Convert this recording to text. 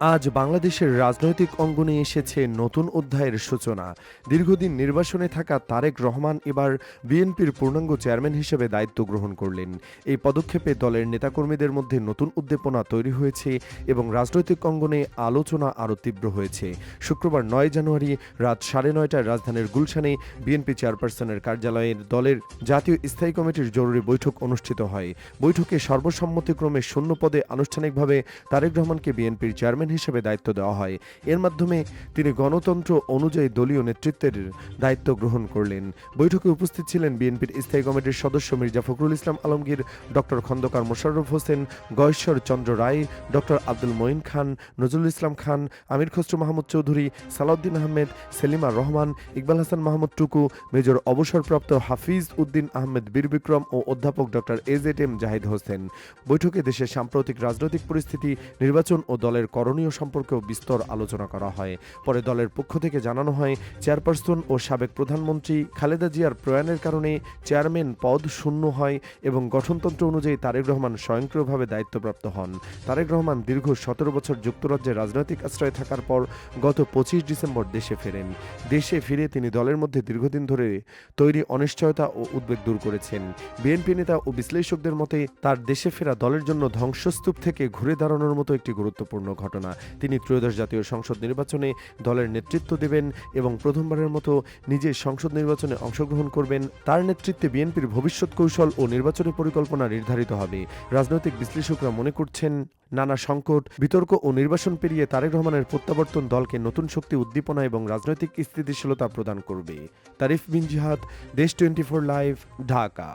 আজ বাংলাদেশের রাজনৈতিক অঙ্গনে এসেছে নতুন অধ্যায়ের সূচনা। দীর্ঘদিন নির্বাসনে থাকা তারেক রহমান এবার বিএনপির পূর্ণাঙ্গ চেয়ারম্যান হিসেবে দায়িত্ব গ্রহণ করলেন। এই পদক্ষেপে দলের নেতাকর্মীদের মধ্যে নতুন উদ্দীপনা তৈরি হয়েছে এবং রাজনৈতিক অঙ্গনে আলোচনা আরও তীব্র হয়েছে। শুক্রবার নয় জানুয়ারি রাত সাড়ে নয়টায় রাজধানীর গুলশানে বিএনপি চেয়ারপারসনের কার্যালয়ের দলের জাতীয় স্থায়ী কমিটির জরুরি বৈঠক অনুষ্ঠিত হয়। বৈঠকে সর্বসম্মতিক্রমে শূন্য পদে আনুষ্ঠানিকভাবে তারেক রহমানকে বিএনপির চেয়ারম্যান হিসেবে দায়িত্ব দেওয়া হয়। এর মাধ্যমে তিনি গণতন্ত্র অনুযায়ী দলীয় নেতৃত্বের দায়িত্ব গ্রহণ করলেন। বৈঠকে উপস্থিত ছিলেন বিএনপির স্থায়ী কমিটির সদস্য Mirza Fakhrul Islam, Alamgir doctor Khandakar Mosharraf Hossain, Gayeshwar Chandra Roy doctor Abdul Moyeen Khan, Nazrul Islam Khan, Amir Khasru Mahmud Chowdhury, Salahuddin Ahmed, Selima Rahman, Iqbal Hasan Mahmud Tuku, major অবসরপ্রাপ্ত হাফিজ উদ্দিন আহমেদ বীর বিক্রম ও অধ্যাপক doctor A Z M Zahid Hossain. বৈঠকে দেশের সাম্প্রতিক রাজনৈতিক পরিস্থিতি, নির্বাচন ও দলের করণীয় সম্পর্কেও বিস্তর আলোচনা করা হয়। পরে দলের পক্ষ থেকে জানানো হয়, চেয়ারপারসন ও সাবেক প্রধানমন্ত্রী খালেদা জিয়ার প্রয়াণের কারণে চেয়ারম্যান পদ শূন্য হয় এবং গঠনতন্ত্র অনুযায়ী তারেক রহমান স্বয়ংক্রিয়ভাবে দায়িত্বপ্রাপ্ত হন। তারেক রহমান দীর্ঘ সতেরো বছর যুক্তরাজ্যে রাজনৈতিক আশ্রয়ে থাকার পর গত পঁচিশ ডিসেম্বর দেশে ফেরেন। দেশে ফিরে তিনি দলের মধ্যে দীর্ঘদিন ধরে তৈরি অনিশ্চয়তা ও উদ্বেগ দূর করেছেন। বিএনপি নেতা ও বিশ্লেষকদের মতে, তার দেশে ফেরা দলের জন্য ধ্বংসস্তূপ থেকে ঘুরে দাঁড়ানোর মতো একটি গুরুত্বপূর্ণ ঘটনা। তিনি ত্রয়োদশ জাতীয় সংসদ নির্বাচনে দলের নেতৃত্ব দেবেন এবং প্রথমবারের মতো নিজে সংসদ নির্বাচনে অংশগ্রহণ করবেন। তার নেতৃত্বে বিএনপির ভবিষ্যৎ কৌশল ও নির্বাচনী পরিকল্পনা নির্ধারিত হবে। রাজনৈতিক বিশ্লেষকরা মনে করছেন, নানা সংকট, বিতর্ক ও নির্বাচন পেরিয়ে তারেক রহমানের প্রত্যাবর্তন দলকে নতুন শক্তি, উদ্দীপনা এবং রাজনৈতিক স্থিতিশীলতা প্রদান করবে। তারিফ বিন জিহাদ, দেশ টোয়েন্টি ফোর লাইভ, ঢাকা।